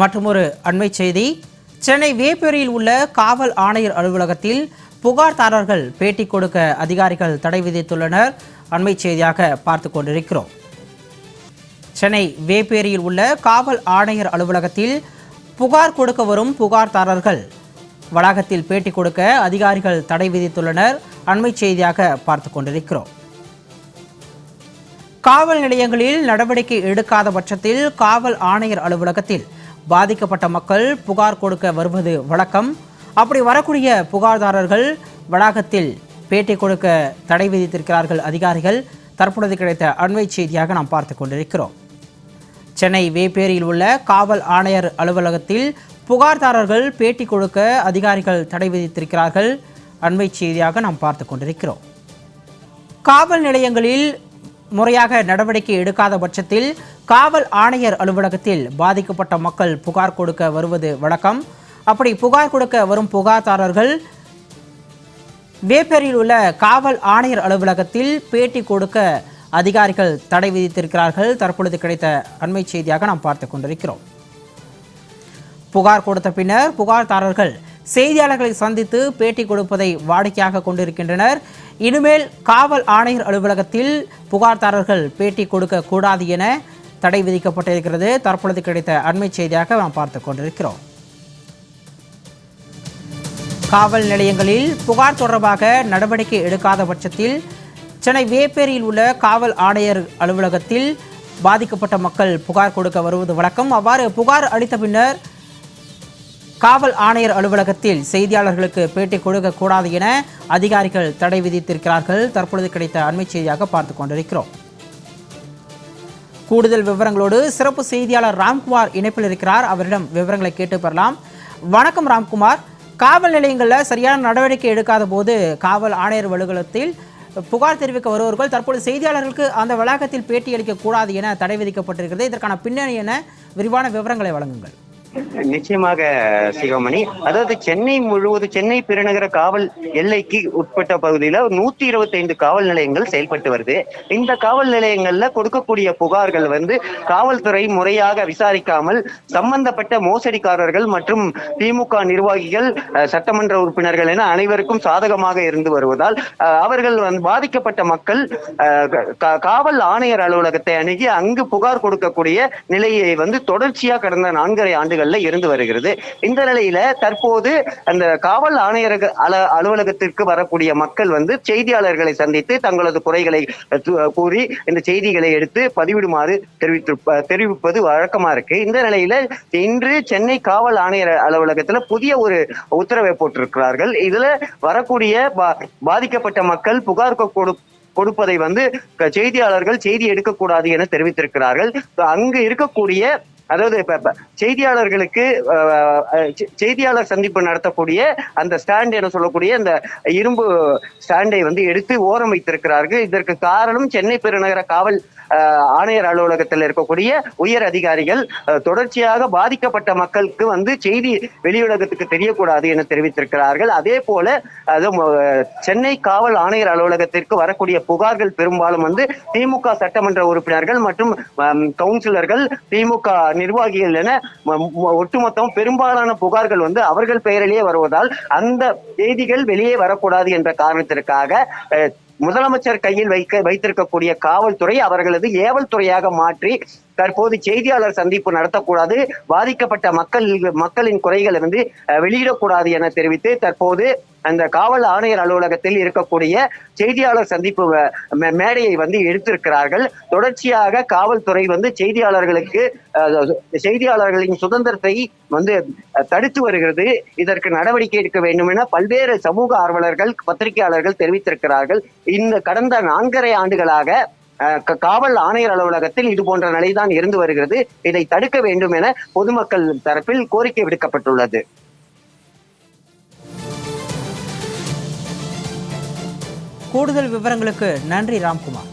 மற்றொரு அண்மை செய்தி. சென்னை வேப்பேரியில் உள்ள காவல் ஆணையர் அலுவலகத்தில் புகார்தாரர்கள் பேட்டி கொடுக்க அதிகாரிகள் தடை விதித்துள்ளனர். அண்மை செய்தியாக பார்த்து கொண்டிருக்கிறோம். சென்னை வேப்பேரியில் உள்ள காவல் ஆணையர் அலுவலகத்தில் புகார் கொடுக்க வரும் புகார்தாரர்கள். வளாகத்தில் பேட்டி கொடுக்க அதிகாரிகள் தடை விதித்துள்ளனர். அண்மை செய்தியாக பார்த்து கொண்டிருக்கிறோம். காவல் நிலையங்களில் நடவடிக்கை எடுக்காத பட்சத்தில் காவல் ஆணையர் அலுவலகத்தில் பாதிக்கப்பட்ட மக்கள் புகார் கொடுக்க வருவது வழக்கம். அப்படி வரக்கூடிய புகார்தாரர்கள் வளாகத்தில் பேட்டி கொடுக்க தடை விதித்திருக்கிறார்கள் அதிகாரிகள். தற்பொழுது கிடைத்த அண்மை செய்தியாக நாம் பார்த்து கொண்டிருக்கிறோம். சென்னை வேப்பேரியில் உள்ள காவல் ஆணையர் அலுவலகத்தில் புகார்தாரர்கள் பேட்டி கொடுக்க அதிகாரிகள் தடை விதித்திருக்கிறார்கள். அண்மை செய்தியாக நாம் பார்த்து கொண்டிருக்கிறோம். காவல் நிலையங்களில் முறையாக நடவடிக்கை எடுக்காத பட்சத்தில் காவல் ஆணையர் அலுவலகத்தில் பாதிக்கப்பட்ட மக்கள் புகார் கொடுக்க வருவது வழக்கம். அப்படி புகார் கொடுக்க வரும் புகார்தாரர்கள் வேப்பேரியில் உள்ள காவல் ஆணையர் அலுவலகத்தில் பேட்டி கொடுக்க அதிகாரிகள் தடை விதித்திருக்கிறார்கள். தற்பொழுது கிடைத்த அண்மை செய்தியாக நாம் பார்த்து கொண்டிருக்கிறோம். புகார் கொடுத்த பின்னர் புகார்தாரர்கள் செய்தியாளர்களை சந்தித்து பேட்டி கொடுப்பதை வாடிக்கையாக கொண்டிருக்கின்றனர். இனிமேல் காவல் ஆணையர் அலுவலகத்தில் புகார்தாரர்கள் பேட்டி கொடுக்க கூடாது என தடை விதிக்கப்பட்டிருக்கிறது. தற்பொழுது கிடைத்த அண்மை செய்தியாக நாம் பார்த்து கொண்டிருக்கிறோம். காவல் நிலையங்களில் புகார் தொடர்பாக நடவடிக்கை எடுக்காத பட்சத்தில் சென்னை வேப்பேரியில் உள்ள காவல் ஆணையர் அலுவலகத்தில் பாதிக்கப்பட்ட மக்கள் புகார் கொடுக்க வருவது வழக்கம். அவ்வாறு புகார் அளித்த பின்னர் காவல் ஆணையர் அலுவலகத்தில் செய்தியாளர்களுக்கு பேட்டி கொடுக்க கூடாது என அதிகாரிகள் தடை விதித்திருக்கிறார்கள். தற்பொழுது கிடைத்த அண்மை செய்தியாக பார்த்து கொண்டிருக்கிறோம். கூடுதல் விவரங்களோடு சிறப்பு செய்தியாளர் ராம்குமார் இணைப்பில் இருக்கிறார். அவரிடம் விவரங்களை கேட்டு பெறலாம். வணக்கம் ராம்குமார். காவல் நிலையங்களில் சரியான நடவடிக்கை எடுக்காத போது காவல் ஆணையர் அலுவலகத்தில் புகார் தெரிவிக்க வருவர்கள் தற்போது செய்தியாளர்களுக்கு அந்த வளாகத்தில் பேட்டி அளிக்கக்கூடாது என தடை விதிக்கப்பட்டிருக்கிறது. இதற்கான பின்னணி என விரிவான விவரங்களை வழங்குங்கள். நிச்சயமாக சிவமணி அதாவது சென்னை முழுவதும் சென்னை பெருநகர காவல் எல்லைக்கு உட்பட்ட பகுதியில நூத்தி இருபத்தி ஐந்து காவல் நிலையங்கள் செயல்பட்டு வருது. இந்த காவல் நிலையங்கள்ல கொடுக்கக்கூடிய புகார்கள் வந்து காவல்துறை முறையாக விசாரிக்காமல் சம்பந்தப்பட்ட மோசடிக்காரர்கள் மற்றும் திமுக நிர்வாகிகள் சட்டமன்ற உறுப்பினர்கள் என அனைவருக்கும் சாதகமாக இருந்து வருவதால் அவர்கள் வந்து பாதிக்கப்பட்ட மக்கள் காவல் ஆணையர் அலுவலகத்தை அணுகி அங்கு புகார் கொடுக்கக்கூடிய நிலையை வந்து தொடர்ச்சியா கடந்த நான்கரை ஆண்டுகள்ல இருந்து வருகிறது. இந்த நிலையில தற்போது அந்த காவல் ஆணையர் அலுவலகத்திற்கு வரக்கூடிய மக்கள் வந்து செய்தியாளர்களை சந்தித்து தங்களது குறைகளை கூறி இந்த செய்திகளை எடுத்து பதிவிடுமாறு தெரிவித்து தெரிவிப்பது வழக்கமா இருக்கு. இந்த நிலையில இன்று சென்னை காவல் ஆணையர் அலுவலகத்துல புதிய ஒரு உத்தரவை போட்டிருக்கிறார்கள். இதுல வரக்கூடிய பாதிக்கப்பட்ட மக்கள் புகார் கொடு கொடுப்பதை வந்து செய்தியாளர்கள் செய்தி எடுக்கக்கூடாது என தெரிவித்திருக்கிறார்கள். அங்கு இருக்கக்கூடிய அதாவது இப்ப செய்தியாளர்களுக்கு செய்தியாளர் சந்திப்பு நடத்தக்கூடிய அந்த ஸ்டாண்ட் என சொல்லக்கூடிய அந்த இரும்பு ஸ்டாண்டை வந்து எடுத்து ஓரம் வைத்திருக்கிறார்கள். இதற்கு காரணம் சென்னை பெருநகர காவல் ஆணையர் அலுவலகத்தில் இருக்கக்கூடிய உயர் அதிகாரிகள் தொடர்ச்சியாக பாதிக்கப்பட்ட மக்களுக்கு வந்து செய்தி வெளியுலகத்துக்கு தெரியக்கூடாது என தெரிவித்திருக்கிறார்கள். அதே போல அது சென்னை காவல் ஆணையர் அலுவலகத்திற்கு வரக்கூடிய புகார்கள் பெரும்பாலும் வந்து திமுக சட்டமன்ற உறுப்பினர்கள் மற்றும் கவுன்சிலர்கள் திமுக நிர்வாகிகள் என ஒட்டுமொத்தம் பெரும்பாலான புகார்கள் வந்து அவர்கள் பெயரிலேயே வருவதால் அந்த செய்திகள் வெளியே வரக்கூடாது என்ற காரணத்திற்காக அஹ், முதலமைச்சர் கையில் வைக்க வைத்திருக்கக்கூடிய காவல்துறை அவர்களது ஏவல் துறையாக மாற்றி தற்போது செய்தியாளர் சந்திப்பு நடத்தக்கூடாது. பாதிக்கப்பட்ட மக்கள் மக்களின் குறைகளை வந்து வெளியிடக்கூடாது என தெரிவித்து தற்போது அந்த காவல் ஆணையர் அலுவலகத்தில் இருக்கக்கூடிய செய்தியாளர் சந்திப்பு மேடையை வந்து எடுத்திருக்கிறார்கள். தொடர்ச்சியாக காவல்துறை வந்து செய்தியாளர்களுக்கு செய்தியாளர்களின் சுதந்திரத்தை வந்து தடுத்து வருகிறது. இதற்கு நடவடிக்கை எடுக்க வேண்டும் என பல்வேறு சமூக ஆர்வலர்கள் பத்திரிகையாளர்கள் தெரிவித்திருக்கிறார்கள். இந்த கடந்த நான்கரை ஆண்டுகளாக காவல் ஆணையர் அலுவலகத்தில் இது போன்ற நிலைதான் இருந்து வருகிறது. இதை தடுக்க வேண்டும் என பொதுமக்கள் தரப்பில் கோரிக்கை விடுக்கப்பட்டுள்ளது. கூடுதல் விவரங்களுக்கு நன்றி ராம்குமார்.